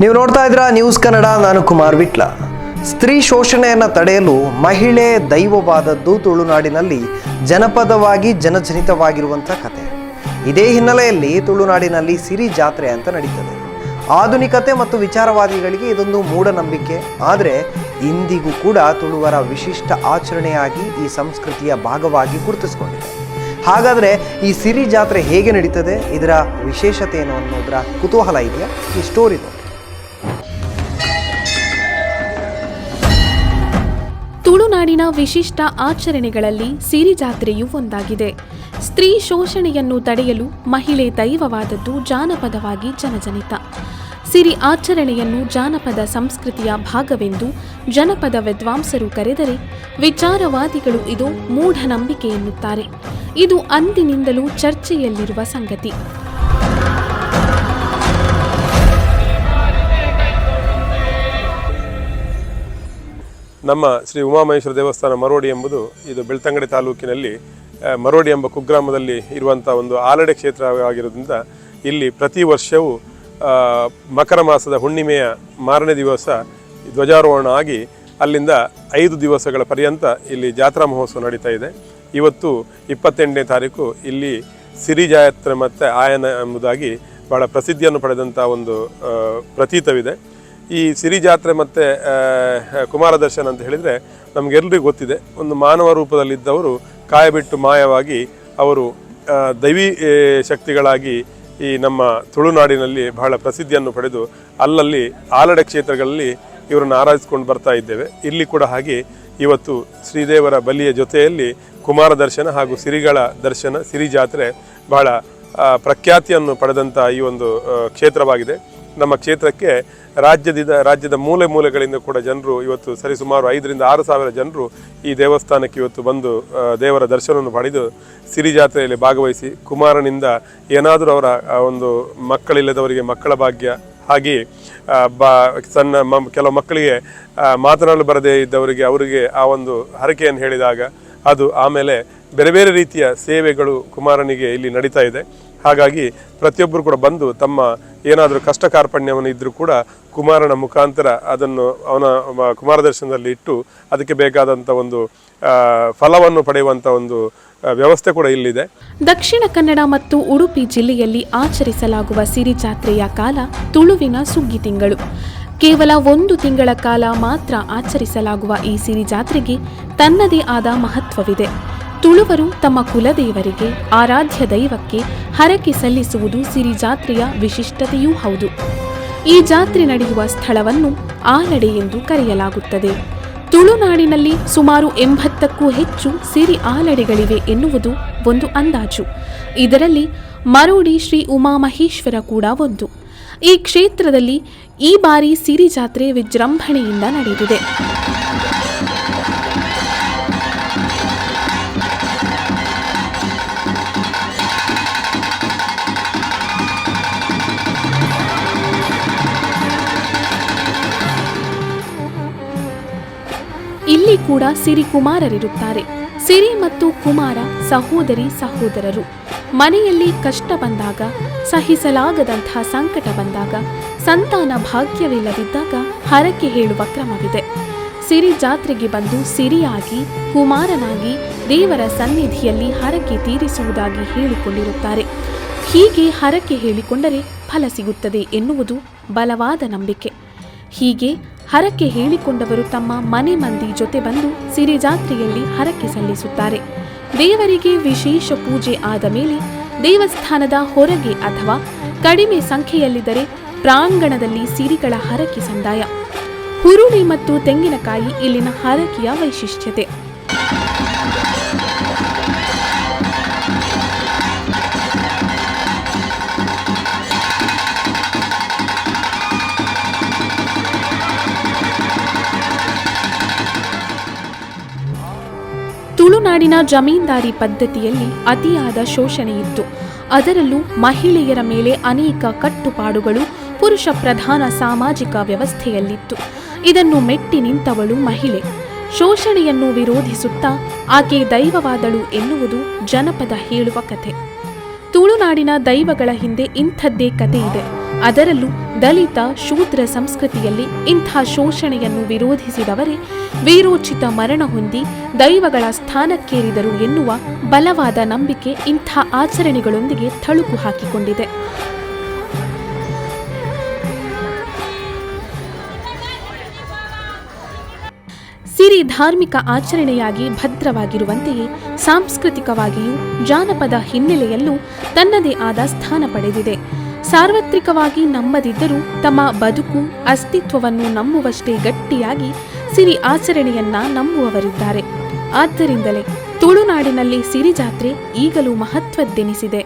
ನೀವು ನೋಡ್ತಾ ಇದ್ದೀರಾ ನ್ಯೂಸ್ ಕನ್ನಡ ನಾನು ಕುಮಾರ್ ವಿಟ್ಲ. ಸ್ತ್ರೀ ಶೋಷಣೆಯನ್ನು ತಡೆಯಲು ಮಹಿಳೆ ದೈವವಾದದ್ದು ತುಳುನಾಡಿನಲ್ಲಿ ಜನಪದವಾಗಿ ಜನಜನಿತವಾಗಿರುವಂಥ ಕತೆ. ಇದೇ ಹಿನ್ನೆಲೆಯಲ್ಲಿ ತುಳುನಾಡಿನಲ್ಲಿ ಸಿರಿ ಜಾತ್ರೆ ಅಂತ ನಡೀತದೆ. ಆಧುನಿಕತೆ ಮತ್ತು ವಿಚಾರವಾದಿಗಳಿಗೆ ಇದೊಂದು ಮೂಢನಂಬಿಕೆ. ಆದರೆ ಇಂದಿಗೂ ಕೂಡ ತುಳುವರ ವಿಶಿಷ್ಟ ಆಚರಣೆಯಾಗಿ ಈ ಸಂಸ್ಕೃತಿಯ ಭಾಗವಾಗಿ ಗುರುತಿಸಿಕೊಂಡಿದೆ. ಹಾಗಾದರೆ ಈ ಸಿರಿ ಜಾತ್ರೆ ಹೇಗೆ ನಡೀತದೆ? ಇದರ ವಿಶೇಷತೆ ಏನು ಅನ್ನೋದರ ಕುತೂಹಲ ಇದೆಯಾ? ಈ ಸ್ಟೋರಿ ನೋಡಿ. ತುಳುನಾಡಿನ ವಿಶಿಷ್ಟ ಆಚರಣೆಗಳಲ್ಲಿ ಸಿರಿ ಜಾತ್ರೆಯೂ ಒಂದಾಗಿದೆ. ಸ್ತ್ರೀ ಶೋಷಣೆಯನ್ನು ತಡೆಯಲು ಮಹಿಳೆ ದೈವವಾದದ್ದು ಜಾನಪದವಾಗಿ ಜನಜನಿತ. ಸಿರಿ ಆಚರಣೆಯನ್ನು ಜಾನಪದ ಸಂಸ್ಕೃತಿಯ ಭಾಗವೆಂದು ಜನಪದ ವಿದ್ವಾಂಸರು ಕರೆದರೆ ವಿಚಾರವಾದಿಗಳು ಇದು ಮೂಢನಂಬಿಕೆ ಎನ್ನುತ್ತಾರೆ. ಇದು ಅಂದಿನಿಂದಲೂ ಚರ್ಚೆಯಲ್ಲಿರುವ ಸಂಗತಿ. ನಮ್ಮ ಶ್ರೀ ಉಮಾಮಹೇಶ್ವರ ದೇವಸ್ಥಾನ ಮರೋಡಿ ಎಂಬುದು ಇದು ಬೆಳ್ತಂಗಡಿ ತಾಲೂಕಿನಲ್ಲಿ ಮರೋಡಿ ಎಂಬ ಕುಗ್ರಾಮದಲ್ಲಿ ಇರುವಂಥ ಒಂದು ಆಲಡೆ ಕ್ಷೇತ್ರವಾಗಿರೋದ್ರಿಂದ ಇಲ್ಲಿ ಪ್ರತಿ ವರ್ಷವೂ ಮಕರ ಮಾಸದ ಹುಣ್ಣಿಮೆಯ ಮಾರನೇ ದಿವಸ ಧ್ವಜಾರೋಹಣ ಆಗಿ ಅಲ್ಲಿಂದ ಐದು ದಿವಸಗಳ ಪರ್ಯಂತ ಇಲ್ಲಿ ಜಾತ್ರಾ ಮಹೋತ್ಸವ ನಡೀತಾ ಇದೆ. ಇವತ್ತು ಇಪ್ಪತ್ತೆಂಟನೇ ತಾರೀಕು ಇಲ್ಲಿ ಸಿರಿ ಜಾತ್ರೆ ಮತ್ತು ಆಯನ ಎಂಬುದಾಗಿ ಬಹಳ ಪ್ರಸಿದ್ಧಿಯನ್ನು ಪಡೆದಂಥ ಒಂದು ಪ್ರತೀತವಿದೆ. ಈ ಸಿರಿ ಜಾತ್ರೆ ಮತ್ತು ಕುಮಾರ ದರ್ಶನ ಅಂತ ಹೇಳಿದರೆ ನಮಗೆಲ್ಲರಿಗೂ ಗೊತ್ತಿದೆ. ಒಂದು ಮಾನವ ರೂಪದಲ್ಲಿದ್ದವರು ಕಾಯಬಿಟ್ಟು ಮಾಯವಾಗಿ ಅವರು ದೈವಿ ಶಕ್ತಿಗಳಾಗಿ ಈ ನಮ್ಮ ತುಳುನಾಡಿನಲ್ಲಿ ಬಹಳ ಪ್ರಸಿದ್ಧಿಯನ್ನು ಪಡೆದು ಅಲ್ಲಲ್ಲಿ ಆಲಡ ಕ್ಷೇತ್ರಗಳಲ್ಲಿ ಇವರನ್ನು ಆರಾಧಿಸ್ಕೊಂಡು ಬರ್ತಾ ಇದ್ದೇವೆ. ಇಲ್ಲಿ ಕೂಡ ಹಾಗೆ ಇವತ್ತು ಶ್ರೀದೇವರ ಬಲಿಯ ಜೊತೆಯಲ್ಲಿ ಕುಮಾರ ದರ್ಶನ ಹಾಗೂ ಸಿರಿಗಳ ದರ್ಶನ, ಸಿರಿ ಜಾತ್ರೆ ಬಹಳ ಪ್ರಖ್ಯಾತಿಯನ್ನು ಪಡೆದಂಥ ಈ ಒಂದು ಕ್ಷೇತ್ರವಾಗಿದೆ. ನಮ್ಮ ಕ್ಷೇತ್ರಕ್ಕೆ ರಾಜ್ಯದಿಂದ ರಾಜ್ಯದ ಮೂಲೆ ಮೂಲೆಗಳಿಂದ ಕೂಡ ಜನರು ಇವತ್ತು ಸರಿಸುಮಾರು ಐದರಿಂದ ಆರು ಸಾವಿರ ಜನರು ಈ ದೇವಸ್ಥಾನಕ್ಕೆ ಇವತ್ತು ಬಂದು ದೇವರ ದರ್ಶನವನ್ನು ಪಡೆದು ಸಿರಿ ಜಾತ್ರೆಯಲ್ಲಿ ಭಾಗವಹಿಸಿ ಕುಮಾರನಿಂದ ಏನಾದರೂ ಅವರ ಒಂದು ಮಕ್ಕಳಿಲ್ಲದವರಿಗೆ ಮಕ್ಕಳ ಭಾಗ್ಯ ಹಾಗೆಯೇ ಆ, ಬಾ ಸಣ್ಣ ಮ ಕೆಲವು ಮಕ್ಕಳಿಗೆ ಮಾತನಾಡಲು ಬರದೇ ಇದ್ದವರಿಗೆ ಅವರಿಗೆ ಆ ಒಂದು ಹರಕೆಯನ್ನು ಹೇಳಿದಾಗ ಅದು ಆಮೇಲೆ ಬೇರೆ ಬೇರೆ ರೀತಿಯ ಸೇವೆಗಳು ಕುಮಾರನಿಗೆ ಇಲ್ಲಿ ನಡೀತಾ ಇದೆ. ಹಾಗಾಗಿ ಪ್ರತಿಯೊಬ್ಬರು ಕೂಡ ಬಂದು ತಮ್ಮ ಏನಾದರೂ ಕಷ್ಟ ಕಾರ್ಪಣ್ಯವನ್ನು ಇದ್ದರೂ ಕೂಡ ಕುಮಾರನ ಮುಖಾಂತರ ಅದನ್ನು ಅವನ ಕುಮಾರದರ್ಶನದಲ್ಲಿ ಕುಮಾರ ದರ್ಶನದಲ್ಲಿ ಇಟ್ಟು ಅದಕ್ಕೆ ಬೇಕಾದಂಥ ಒಂದು ಫಲವನ್ನು ಪಡೆಯುವಂಥ ಒಂದು ವ್ಯವಸ್ಥೆ ಕೂಡ ಇಲ್ಲಿದೆ. ದಕ್ಷಿಣ ಕನ್ನಡ ಮತ್ತು ಉಡುಪಿ ಜಿಲ್ಲೆಯಲ್ಲಿ ಆಚರಿಸಲಾಗುವ ಸಿರಿ ಜಾತ್ರೆಯ ಕಾಲ ತುಳುವಿನ ಸುಗ್ಗಿ ತಿಂಗಳು. ಕೇವಲ ಒಂದು ತಿಂಗಳ ಕಾಲ ಮಾತ್ರ ಆಚರಿಸಲಾಗುವ ಈ ಸಿರಿ ಜಾತ್ರೆಗೆ ತನ್ನದೇ ಆದ ಮಹತ್ವವಿದೆ. ತುಳುವರು ತಮ್ಮ ಕುಲದೇವರಿಗೆ, ಆರಾಧ್ಯ ದೈವಕ್ಕೆ ಹರಕೆ ಸಲ್ಲಿಸುವುದು ಸಿರಿ ಜಾತ್ರೆಯ ವಿಶಿಷ್ಟತೆಯೂ ಹೌದು. ಈ ಜಾತ್ರೆ ನಡೆಯುವ ಸ್ಥಳವನ್ನು ಆಲಡೆ ಎಂದು ಕರೆಯಲಾಗುತ್ತದೆ. ತುಳುನಾಡಿನಲ್ಲಿ ಸುಮಾರು ಎಂಬತ್ತಕ್ಕೂ ಹೆಚ್ಚು ಸಿರಿ ಆಲಡೆಗಳಿವೆ ಎನ್ನುವುದು ಒಂದು ಅಂದಾಜು. ಇದರಲ್ಲಿ ಮರೋಡಿ ಶ್ರೀ ಉಮಾಮಹೇಶ್ವರ ಕೂಡ ಒಂದು. ಈ ಕ್ಷೇತ್ರದಲ್ಲಿ ಈ ಬಾರಿ ಸಿರಿ ಜಾತ್ರೆ ವಿಜೃಂಭಣೆಯಿಂದ ನಡೆದಿದೆ. ಇಲ್ಲಿ ಕೂಡ ಸಿರಿ ಕುಮಾರರಿರುತ್ತಾರೆ. ಸಿರಿ ಮತ್ತು ಕುಮಾರ ಸಹೋದರಿ ಸಹೋದರರು. ಮನೆಯಲ್ಲಿ ಕಷ್ಟ ಬಂದಾಗ, ಸಹಿಸಲಾಗದಂತಹ ಸಂಕಟ ಬಂದಾಗ, ಸಂತಾನ ಭಾಗ್ಯವಿಲ್ಲದಿದ್ದಾಗ ಹರಕೆ ಹೇಳುವ ಕ್ರಮವಿದೆ. ಸಿರಿ ಜಾತ್ರೆಗೆ ಬಂದು ಸಿರಿಯಾಗಿ, ಕುಮಾರನಾಗಿ ದೇವರ ಸನ್ನಿಧಿಯಲ್ಲಿ ಹರಕೆ ತೀರಿಸುವುದಾಗಿ ಹೇಳಿಕೊಂಡಿರುತ್ತಾರೆ. ಹೀಗೆ ಹರಕೆ ಹೇಳಿಕೊಂಡರೆ ಫಲ ಸಿಗುತ್ತದೆ ಎನ್ನುವುದು ಬಲವಾದ ನಂಬಿಕೆ. ಹೀಗೆ ಹರಕೆ ಹೇಳಿಕೊಂಡವರು ತಮ್ಮ ಮನೆ ಮಂದಿ ಜೊತೆ ಬಂದು ಸಿರಿ ಜಾತ್ರೆಯಲ್ಲಿ ಹರಕೆ ಸಲ್ಲಿಸುತ್ತಾರೆ. ದೇವರಿಗೆ ವಿಶೇಷ ಪೂಜೆ ಆದ ಮೇಲೆ ದೇವಸ್ಥಾನದ ಹೊರಗೆ ಅಥವಾ ಕಡಿಮೆ ಸಂಖ್ಯೆಯಲ್ಲಿದ್ದರೆ ಪ್ರಾಂಗಣದಲ್ಲಿ ಸಿರಿಗಳ ಹರಕೆ ಸಂದಾಯ. ಹುರುಳಿ ಮತ್ತು ತೆಂಗಿನಕಾಯಿ ಇಲ್ಲಿನ ಹರಕೆಯ ವೈಶಿಷ್ಟ್ಯತೆ. ತುಳುನಾಡಿನ ಜಮೀನ್ದಾರಿ ಪದ್ಧತಿಯಲ್ಲಿ ಅತಿಯಾದ ಶೋಷಣೆಯಿತ್ತು. ಅದರಲ್ಲೂ ಮಹಿಳೆಯರ ಮೇಲೆ ಅನೇಕ ಕಟ್ಟುಪಾಡುಗಳು ಪುರುಷ ಪ್ರಧಾನ ಸಾಮಾಜಿಕ ವ್ಯವಸ್ಥೆಯಲ್ಲಿತ್ತು. ಇದನ್ನು ಮೆಟ್ಟಿ ನಿಂತವಳು ಮಹಿಳೆ. ಶೋಷಣೆಯನ್ನು ವಿರೋಧಿಸುತ್ತಾ ಆಕೆ ದೈವವಾದಳು ಎನ್ನುವುದು ಜನಪದ ಹೇಳುವ ಕಥೆ. ತುಳುನಾಡಿನ ದೈವಗಳ ಹಿಂದೆ ಇಂಥದ್ದೇ ಕಥೆ ಇದೆ ಅದರಲ್ಲೂ ದಲಿತ ಶೂದ್ರ ಸಂಸ್ಕೃತಿಯಲ್ಲಿ ಇಂಥ ಶೋಷಣೆಯನ್ನು ವಿರೋಧಿಸಿದವರೇ ವೀರೋಚಿತ ಮರಣ ಹೊಂದಿ ದೈವಗಳ ಸ್ಥಾನಕ್ಕೇರಿದರು ಎನ್ನುವ ಬಲವಾದ ನಂಬಿಕೆ ಇಂಥ ಆಚರಣೆಗಳೊಂದಿಗೆ ಥಳುಕು ಹಾಕಿಕೊಂಡಿದೆ. ಸಿರಿ ಧಾರ್ಮಿಕ ಆಚರಣೆಯಾಗಿ ಭದ್ರವಾಗಿರುವಂತೆಯೇ ಸಾಂಸ್ಕೃತಿಕವಾಗಿಯೂ ಜಾನಪದ ಹಿನ್ನೆಲೆಯಲ್ಲೂ ತನ್ನದೇ ಆದ ಸ್ಥಾನ ಪಡೆದಿದೆ. ಸಾರ್ವತ್ರಿಕವಾಗಿ ನಂಬದಿದ್ದರೂ ತಮ್ಮ ಬದುಕು, ಅಸ್ತಿತ್ವವನ್ನು ನಂಬುವಷ್ಟೇ ಗಟ್ಟಿಯಾಗಿ ಸಿರಿ ಆಚರಣೆಯನ್ನ ನಂಬುವವರಿದ್ದಾರೆ. ಆದ್ದರಿಂದಲೇ ತುಳುನಾಡಿನಲ್ಲಿ ಸಿರಿ ಜಾತ್ರೆ ಈಗಲೂ ಮಹತ್ವದ್ದೆನಿಸಿದೆ.